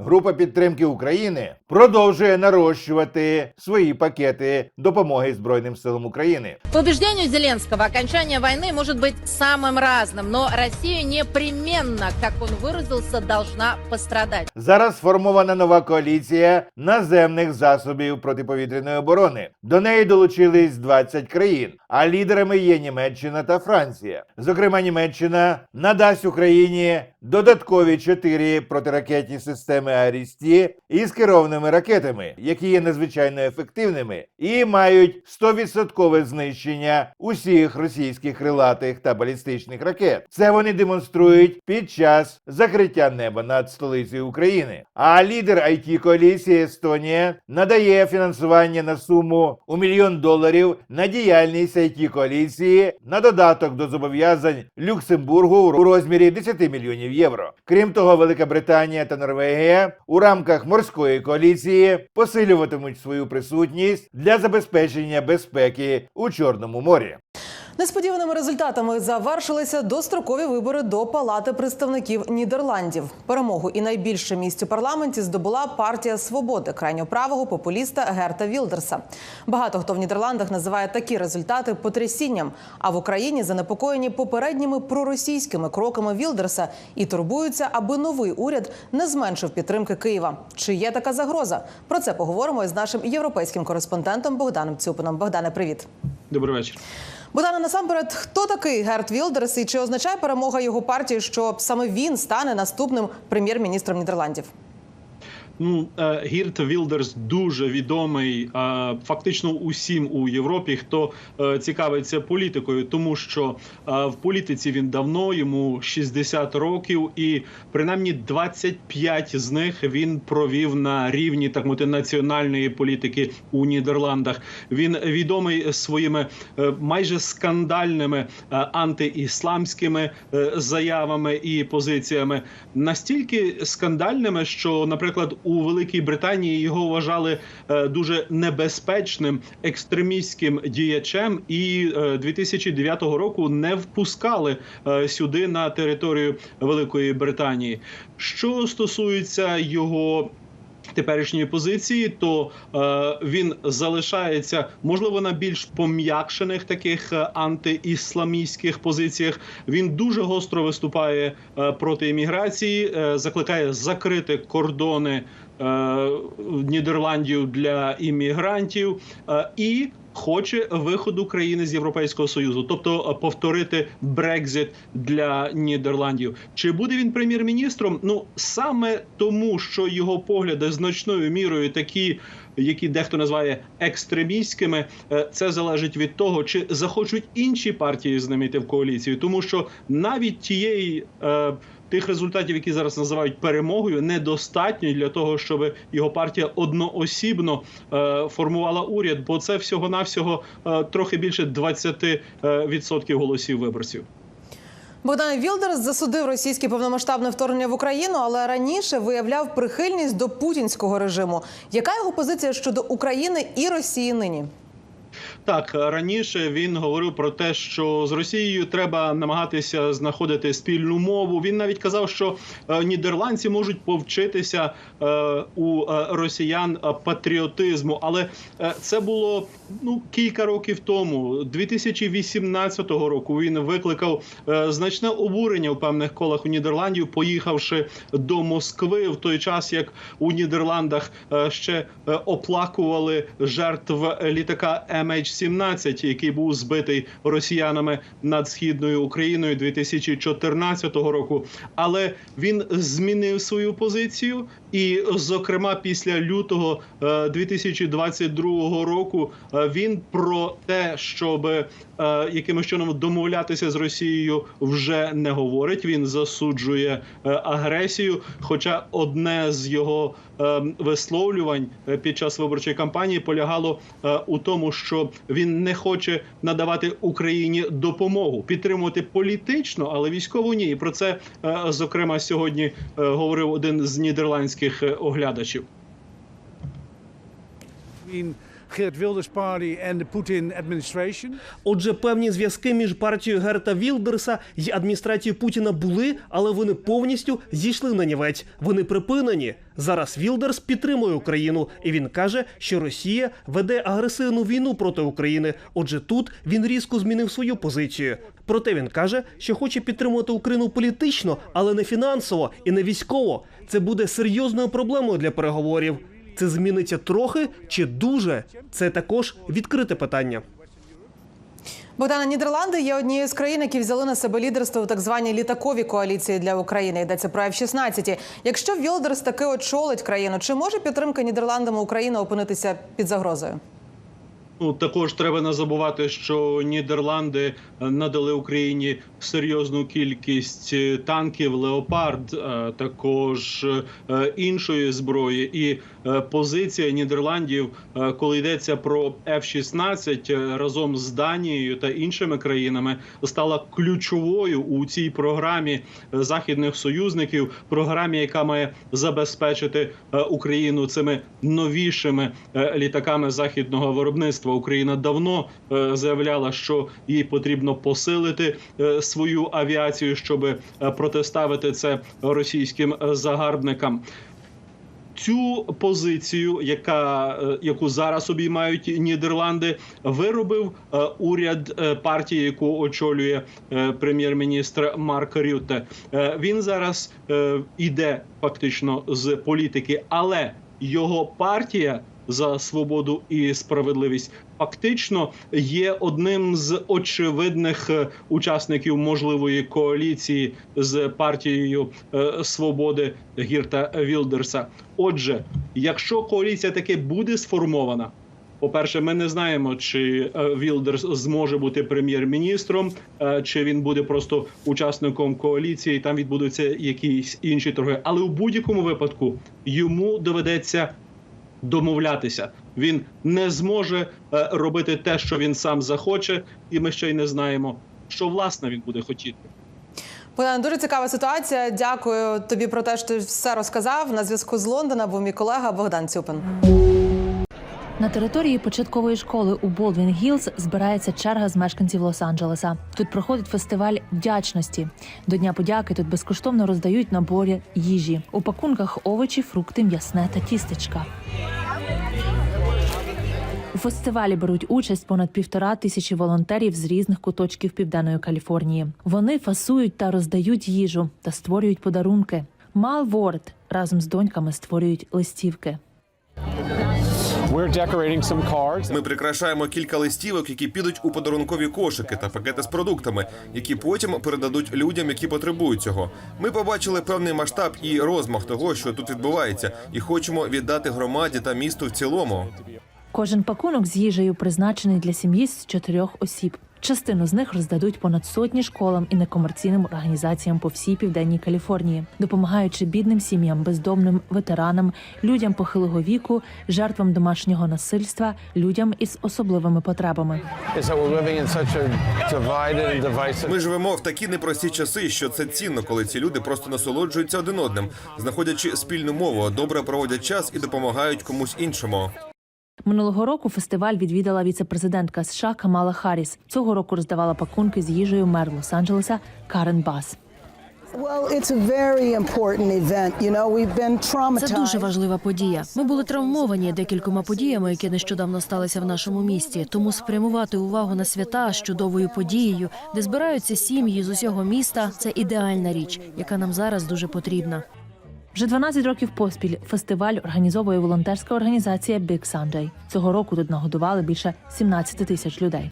Група підтримки України продовжує нарощувати свої пакети допомоги Збройним силам України. По убеждению Зеленского, окончание войны может быть самым разным, но Россия непременно, как он выразился, должна пострадать. Зараз сформована нова коаліція наземних засобів протиповітряної оборони. До неї долучились 20 країн, а лідерами є Німеччина та Франція. Зокрема, Німеччина надасть Україні додаткові чотири протиракетні системи Арісті із керованими ракетами, які є надзвичайно ефективними і мають 100% знищення усіх російських крилатих та балістичних ракет. Це вони демонструють під час закриття неба над столицею України. А лідер it коаліції Естонія надає фінансування на суму у мільйон доларів на діяльність it коаліції на додаток до зобов'язань Люксембургу у розмірі 10 мільйонів євро. Крім того, Велика Британія та Норвегія у рамках морської коаліції посилюватимуть свою присутність для забезпечення безпеки у Чорному морі. Несподіваними результатами завершилися дострокові вибори до Палати представників Нідерландів. Перемогу і найбільше місць у парламенті здобула партія свободи крайньоправого популіста Герта Вілдерса. Багато хто в Нідерландах називає такі результати потрясінням. А в Україні занепокоєні попередніми проросійськими кроками Вілдерса і турбуються, аби новий уряд не зменшив підтримки Києва. Чи є така загроза? Про це поговоримо із нашим європейським кореспондентом Богданом Цюпином. Богдане, привіт. Добрий вечір. Богдане, насамперед, хто такий Герт Вілдерс і чи означає перемога його партії, що саме він стане наступним прем'єр-міністром Нідерландів? Ну е, Гірт Вілдерс дуже відомий е, фактично усім у Європі, хто е, цікавиться політикою, тому що в політиці він давно йому 60 років, і принаймні 25 з них він провів на рівні так мовити національної політики у Нідерландах. Він відомий своїми майже скандальними антиісламськими заявами і позиціями, настільки скандальними, що, наприклад, у Великій Британії його вважали е, дуже небезпечним екстремістським діячем, і е, 2009 року не впускали е, сюди на територію Великої Британії. Що стосується його теперішньої позиції, то е, він залишається можливо на більш пом'якшених таких антиісламійських позиціях. Він дуже гостро виступає е, проти імміграції, е, закликає закрити кордони е, Нідерландів для іммігрантів е, і. Хоче виходу країни з Європейського союзу, тобто е, повторити Брекзит для Нідерландів. Чи буде він прем'єр-міністром? Ну саме тому, що його погляди значною мірою такі, які дехто називає екстремістськими, е, це залежить від того, чи захочуть інші партії з в коаліцію, тому що навіть тієї. Е, Тих результатів, які зараз називають перемогою, недостатньо для того, щоб його партія одноосібно е, формувала уряд, бо це всього навсього е, трохи більше 20% е, голосів виборців. Богдан Вілдерс засудив російське повномасштабне вторгнення в Україну, але раніше виявляв прихильність до путінського режиму. Яка його позиція щодо України і Росії нині? Так раніше він говорив про те, що з Росією треба намагатися знаходити спільну мову. Він навіть казав, що е, нідерландці можуть повчитися е, у е, росіян патріотизму, але це було ну кілька років тому. 2018 року він викликав значне обурення у певних колах у Нідерландів, поїхавши до Москви в той час, як у Нідерландах ще оплакували жертв літака MH17, який був збитий росіянами над східною Україною 2014 року. Але він змінив свою позицію, і, зокрема, після лютого е, 2022 року е, він про те, щоб е, якимось чином домовлятися з Росією, вже не говорить. Він засуджує е, агресію. Хоча одне з його е, висловлювань е, під час виборчої кампанії полягало е, у тому, що він не хоче надавати Україні допомогу, підтримувати політично, але військову ні. І про це е, зокрема сьогодні е, говорив один з нідерландських е, оглядачів. Він Geert Wilders' party and the Putin administration. Отже, певні зв'язки між партією Герта Вілдерса і адміністрацією Путіна були, але вони повністю зійшли на нівець. Вони припинені. Зараз Вілдерс підтримує Україну, і він каже, що Росія веде агресивну війну проти України. Отже, тут він різко змінив свою позицію. Проте він каже, що хоче підтримувати Україну політично, але не фінансово і не військово. Це буде серйозною проблемою для переговорів. Це зміниться трохи чи дуже? Це також відкрите питання. Богдана Нідерланди є однією з країн, які взяли на себе лідерство у так званій літаковій коаліції для України. Йдеться про F-16. Якщо Вілдерс таки очолить країну, чи може підтримка Нідерландами України опинитися під загрозою? Ну також треба не забувати, що Нідерланди е, надали Україні серйозну кількість е, танків Леопард, е, також іншої зброї. І позиція Нідерландів, е, коли йдеться про F-16 е, разом з Данією та іншими країнами, стала ключовою у цій програмі е, західних союзників. Програмі, яка має забезпечити е, Україну цими новішими е, літаками західного виробництва. Україна давно е, заявляла, що їй потрібно посилити е, свою авіацію, щоб е, протиставити це російським е, загарбникам. Цю позицію, яка е, яку зараз обіймають Нідерланди, виробив е, уряд е, партії, яку очолює прем'єр-міністр Марк Рютте. Е, Він зараз іде фактично з політики, але його партія за свободу і справедливість фактично є одним з очевидних е, учасників можливої коаліції з партією е, свободи Гірта Вілдерса. Отже, якщо коаліція таки буде сформована. По-перше, ми не знаємо, чи е, Вілдерс зможе бути прем'єр-міністром, чи він буде просто учасником коаліції. і Там відбудуться якісь інші торги. Але у будь-якому випадку йому доведеться домовлятися. Він не зможе е, робити те, що він сам захоче, і ми ще й не знаємо, що власне він буде хотіти. Богдан, дуже цікава ситуація. Дякую тобі про те, що ти все розказав. На зв'язку з Лондона був мій колега Богдан Цюпин. На території початкової школи у Болдвін Гілз збирається черга з мешканців Лос-Анджелеса. Тут проходить фестиваль вдячності. До Дня подяки тут безкоштовно роздають набори їжі. У пакунках овочі, фрукти, м'ясне та тістечка. У фестивалі беруть участь понад півтора тисячі волонтерів з різних куточків південної Каліфорнії. Вони фасують та роздають їжу та створюють подарунки. Мал Ворд разом з доньками створюють листівки. Ми прикрашаємо кілька листівок, які підуть у подарункові кошики та пакети з продуктами, які потім передадуть людям, які потребують цього. Ми побачили певний масштаб і розмах того, що тут відбувається, і хочемо віддати громаді та місту в цілому. Кожен пакунок з їжею призначений для сім'ї з чотирьох осіб. Частину з них роздадуть понад сотні школам і некомерційним організаціям по всій південній Каліфорнії, допомагаючи бідним сім'ям, бездомним ветеранам, людям похилого віку, жертвам домашнього насильства, людям із особливими потребами. Ми живемо в такі непрості часи, що це цінно, коли ці люди просто насолоджуються один одним, знаходячи спільну мову, добре проводять час і допомагають комусь іншому. Минулого року фестиваль відвідала віце-президентка США Камала Харріс. Цього року роздавала пакунки з їжею мер Лос-Анджелеса Карен Бас. Це дуже важлива подія. Ми були травмовані декількома подіями, які нещодавно сталися в нашому місті. Тому спрямувати увагу на свята з чудовою подією, де збираються сім'ї з усього міста. Це ідеальна річ, яка нам зараз дуже потрібна. Вже 12 років поспіль фестиваль організовує волонтерська організація Big Sunday. Цього року тут нагодували більше 17 тисяч людей.